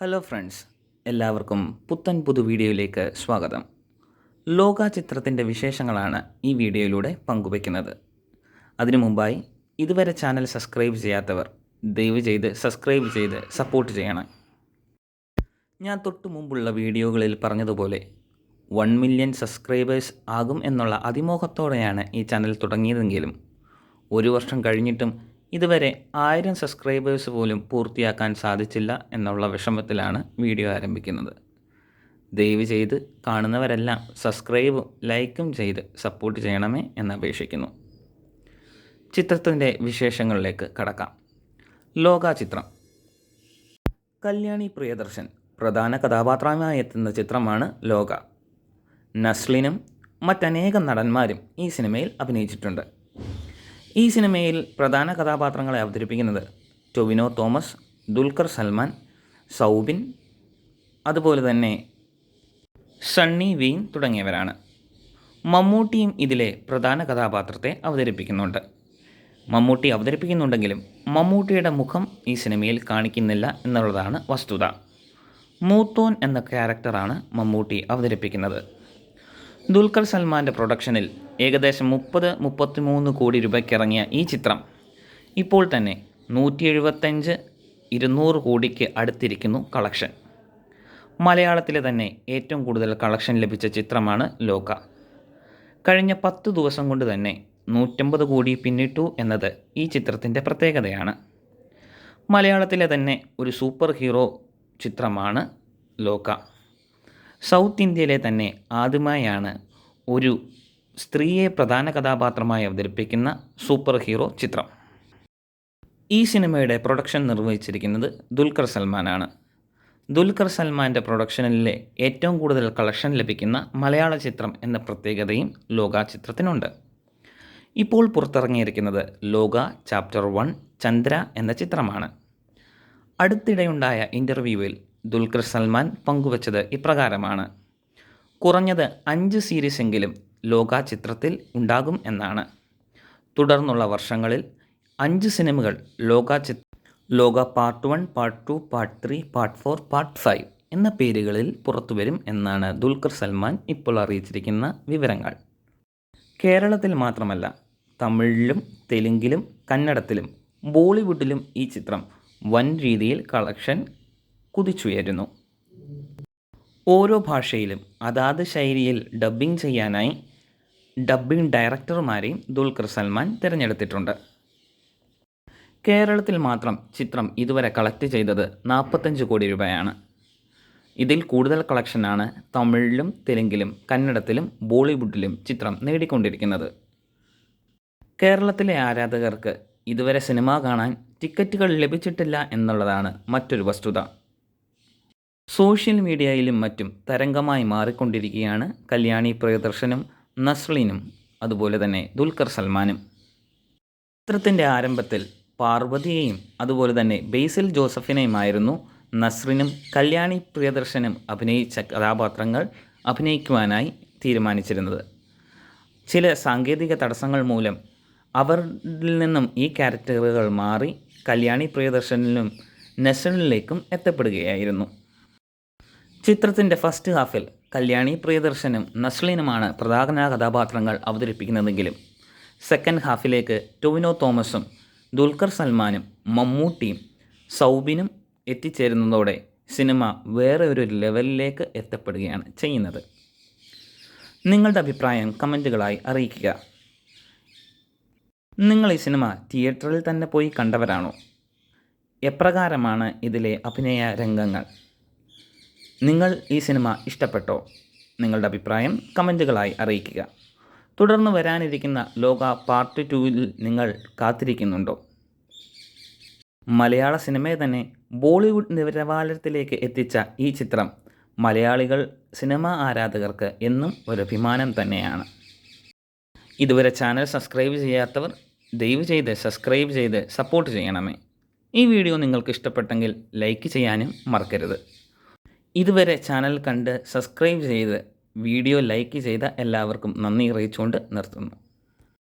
Hello friends എല്ലാവർക്കും പുത്തൻ പുതു വീഡിയോയിലേക്ക് സ്വാഗതം. ലോക ചിത്രത്തിന്റെ വിശേഷങ്ങളാണ് ഈ വീഡിയോയിലൂടെ പങ്കുവയ്ക്കുന്നത്. അതിനു മുമ്പായി ഇതുവരെ ചാനൽ സബ്സ്ക്രൈബ് ചെയ്യാത്തവർ ദയവ് ചെയ്ത് സബ്സ്ക്രൈബ് ചെയ്ത് സപ്പോർട്ട് ചെയ്യണം. ഞാൻ തൊട്ടു മുമ്പുള്ള വീഡിയോകളിൽ പറഞ്ഞതുപോലെ വൺ മില്യൺ സബ്സ്ക്രൈബേഴ്സ് ആകും എന്നുള്ള അതിമോഹത്തോടെയാണ് ഈ ചാനൽ തുടങ്ങിയതെങ്കിലും ഒരു വർഷം കഴിഞ്ഞിട്ടും ഇതുവരെ ആയിരം സബ്സ്ക്രൈബേഴ്സ് പോലും പൂർത്തിയാക്കാൻ സാധിച്ചില്ല എന്നുള്ള വിഷമത്തിലാണ് വീഡിയോ ആരംഭിക്കുന്നത്. ദയവ് ചെയ്ത് കാണുന്നവരെല്ലാം സബ്സ്ക്രൈബും ലൈക്കും ചെയ്ത് സപ്പോർട്ട് ചെയ്യണമേ എന്ന് അപേക്ഷിക്കുന്നു ചിത്രത്തിന്റെ വിശേഷങ്ങളിലേക്ക് കടക്കാം. ലോക ചിത്രം കല്യാണി പ്രിയദർശൻ പ്രധാന കഥാപാത്രമായി എത്തുന്ന ചിത്രമാണ് ലോക. നസ്ലിനും മറ്റനേകം നടന്മാരും ഈ സിനിമയിൽ അഭിനയിച്ചിട്ടുണ്ട്. ഈ സിനിമയിൽ പ്രധാന കഥാപാത്രങ്ങളെ അവതരിപ്പിക്കുന്നത് ടൊവിനോ തോമസ് ദുൽഖർ സൽമാൻ സൗബിൻ അതുപോലെ തന്നെ സണ്ണി വീൻ തുടങ്ങിയവരാണ്. മമ്മൂട്ടിയും ഇതിലെ പ്രധാന കഥാപാത്രത്തെ അവതരിപ്പിക്കുന്നുണ്ട്. മമ്മൂട്ടി അവതരിപ്പിക്കുന്നുണ്ടെങ്കിലും മമ്മൂട്ടിയുടെ മുഖം ഈ സിനിമയിൽ കാണിക്കുന്നില്ല എന്നുള്ളതാണ് വസ്തുത. മൂത്തോൻ എന്ന ക്യാരക്ടറാണ് മമ്മൂട്ടി അവതരിപ്പിക്കുന്നത്. ദുൽഖർ സൽമാന്റെ പ്രൊഡക്ഷനിൽ ഏകദേശം മുപ്പത് മുപ്പത്തി മൂന്ന് കോടി രൂപയ്ക്ക് ഇറങ്ങിയ ഈ ചിത്രം ഇപ്പോൾ തന്നെ നൂറ്റി എഴുപത്തഞ്ച് ഇരുന്നൂറ് കോടിക്ക് അടുത്തിരിക്കുന്നു കളക്ഷൻ. മലയാളത്തിലെ തന്നെ ഏറ്റവും കൂടുതൽ കളക്ഷൻ ലഭിച്ച ചിത്രമാണ് ലോക. കഴിഞ്ഞ പത്ത് ദിവസം കൊണ്ട് തന്നെ നൂറ്റമ്പത് കോടി പിന്നിട്ടു എന്നത് ഈ ചിത്രത്തിന്റെ പ്രത്യേകതയാണ്. മലയാളത്തിലെ തന്നെ ഒരു സൂപ്പർ ഹീറോ ചിത്രമാണ് ലോക. സൗത്ത് ഇന്ത്യയിലെ തന്നെ ആദ്യമായാണ് ഒരു സ്ത്രീയെ പ്രധാന കഥാപാത്രമായി അവതരിപ്പിക്കുന്ന സൂപ്പർ ഹീറോ ചിത്രം. ഈ സിനിമയുടെ പ്രൊഡക്ഷൻ നിർവഹിച്ചിരിക്കുന്നത് ദുൽഖർ സൽമാനാണ്. ദുൽഖർ സൽമാന്റെ പ്രൊഡക്ഷനിലെ ഏറ്റവും കൂടുതൽ കളക്ഷൻ ലഭിക്കുന്ന മലയാള ചിത്രം എന്ന പ്രത്യേകതയും ലോക ചിത്രത്തിനുണ്ട് ഇപ്പോൾ പുറത്തിറങ്ങിയിരിക്കുന്നത് ലോക ചാപ്റ്റർ വൺ ചന്ദ്ര എന്ന ചിത്രമാണ്. അടുത്തിടെയുണ്ടായ ഇന്റർവ്യൂവിൽ ദുൽഖർ സൽമാൻ പങ്കുവച്ചത് ഇപ്രകാരമാണ്. കുറഞ്ഞത് അഞ്ച് സീരീസെങ്കിലും ലോക ചിത്രത്തിൽ ഉണ്ടാകും എന്നാണ്. തുടർന്നുള്ള വർഷങ്ങളിൽ അഞ്ച് സിനിമകൾ ലോക ചിത്ര ലോക part one part two part three part four part five എന്ന പേരുകളിൽ പുറത്തുവരും എന്നാണ് ദുൽഖർ സൽമാൻ ഇപ്പോൾ അറിയിച്ചിരിക്കുന്ന വിവരങ്ങൾ. കേരളത്തിൽ മാത്രമല്ല തമിഴിലും തെലുങ്കിലും കന്നഡത്തിലും ബോളിവുഡിലും ഈ ചിത്രം വൻ രീതിയിൽ കളക്ഷൻ കുതിച്ചുയരുന്നു. ഓരോ ഭാഷയിലും അതാത് ശൈലിയിൽ ഡബ്ബിംഗ് ചെയ്യാനായി ഡബ്ബിംഗ് ഡയറക്ടർമാരെയും ദുൽഖർ സൽമാൻ തിരഞ്ഞെടുത്തിട്ടുണ്ട്. കേരളത്തിൽ മാത്രം ചിത്രം ഇതുവരെ കളക്ട് ചെയ്തത് നാൽപ്പത്തഞ്ച് കോടി രൂപയാണ്. ഇതിൽ കൂടുതൽ കളക്ഷനാണ് തമിഴിലും തെലുങ്കിലും കന്നഡത്തിലും ബോളിവുഡിലും ചിത്രം നേടിക്കൊണ്ടിരിക്കുന്നത്. കേരളത്തിലെ ആരാധകർക്ക് ഇതുവരെ സിനിമ കാണാൻ ടിക്കറ്റുകൾ ലഭിച്ചിട്ടില്ല എന്നുള്ളതാണ് മറ്റൊരു വസ്തുത. സോഷ്യൽ മീഡിയയിലും മറ്റും തരംഗമായി മാറിക്കൊണ്ടിരിക്കുകയാണ് കല്യാണി പ്രിയദർശനും നസ്ലിനും അതുപോലെ തന്നെ ദുൽഖർ സൽമാനും. ചിത്രത്തിന്റെ ആരംഭത്തിൽ പാർവതിയെയും അതുപോലെ തന്നെ ബേസിൽ ജോസഫിനെയുമായിരുന്നു നസ്രിനും കല്യാണി പ്രിയദർശനും അഭിനയിച്ച കഥാപാത്രങ്ങൾ അഭിനയിക്കുവാനായി തീരുമാനിച്ചിരുന്നത്. ചില സാങ്കേതിക തടസ്സങ്ങൾ മൂലം അവരിൽ നിന്നും ഈ ക്യാരക്ടറുകൾ മാറി കല്യാണി പ്രിയദർശനിലും നസ്രിനിലേക്കും എത്തപ്പെടുകയായിരുന്നു. ചിത്രത്തിന്റെ ഫസ്റ്റ് ഹാഫിൽ കല്യാണി പ്രിയദർശനും നസ്ലിനുമാണ് പ്രധാന കഥാപാത്രങ്ങൾ അവതരിപ്പിക്കുന്നതെങ്കിലും സെക്കൻഡ് ഹാഫിലേക്ക് ടൊവിനോ തോമസും ദുൽഖർ സൽമാനും മമ്മൂട്ടിയും സൗബിനും എത്തിച്ചേരുന്നതോടെ സിനിമ വേറെ ഒരു ലെവലിലേക്ക് എത്തപ്പെടുകയാണ് ചെയ്യുന്നത്. നിങ്ങളുടെ അഭിപ്രായം കമന്റുകളായി അറിയിക്കുക. നിങ്ങൾ ഈ സിനിമ തിയേറ്ററിൽ തന്നെ പോയി കണ്ടവരാണോ? എപ്രകാരമാണ് ഇതിലെ അഭിനയ രംഗങ്ങൾ? നിങ്ങൾ ഈ സിനിമ ഇഷ്ടപ്പെട്ടോ? നിങ്ങളുടെ അഭിപ്രായം കമന്റുകളായി അറിയിക്കുക. തുടർന്ന് വരാനിരിക്കുന്ന ലോക പാർട്ട് ടുവിൽ നിങ്ങൾ കാത്തിരിക്കുന്നുണ്ടോ? മലയാള സിനിമയെ തന്നെ ബോളിവുഡ് നിലവാരത്തിലേക്ക് എത്തിച്ച ഈ ചിത്രം മലയാളികൾ സിനിമാ ആരാധകർക്ക് എന്നും ഒരു അഭിമാനം തന്നെയാണ്. ഇതുവരെ ചാനൽ സബ്സ്ക്രൈബ് ചെയ്യാത്തവർ ദയവ് ചെയ്ത് സബ്സ്ക്രൈബ് ചെയ്ത് സപ്പോർട്ട് ചെയ്യണമേ. ഈ വീഡിയോ നിങ്ങൾക്ക് ഇഷ്ടപ്പെട്ടെങ്കിൽ ലൈക്ക് ചെയ്യാനും മറക്കരുത്. ഇതുവരെ ചാനൽ കണ്ട് സബ്സ്ക്രൈബ് ചെയ്ത് വീഡിയോ ലൈക്ക് ചെയ്ത എല്ലാവർക്കും നന്ദി അറിയിച്ചുകൊണ്ട് നിർത്തുന്നു.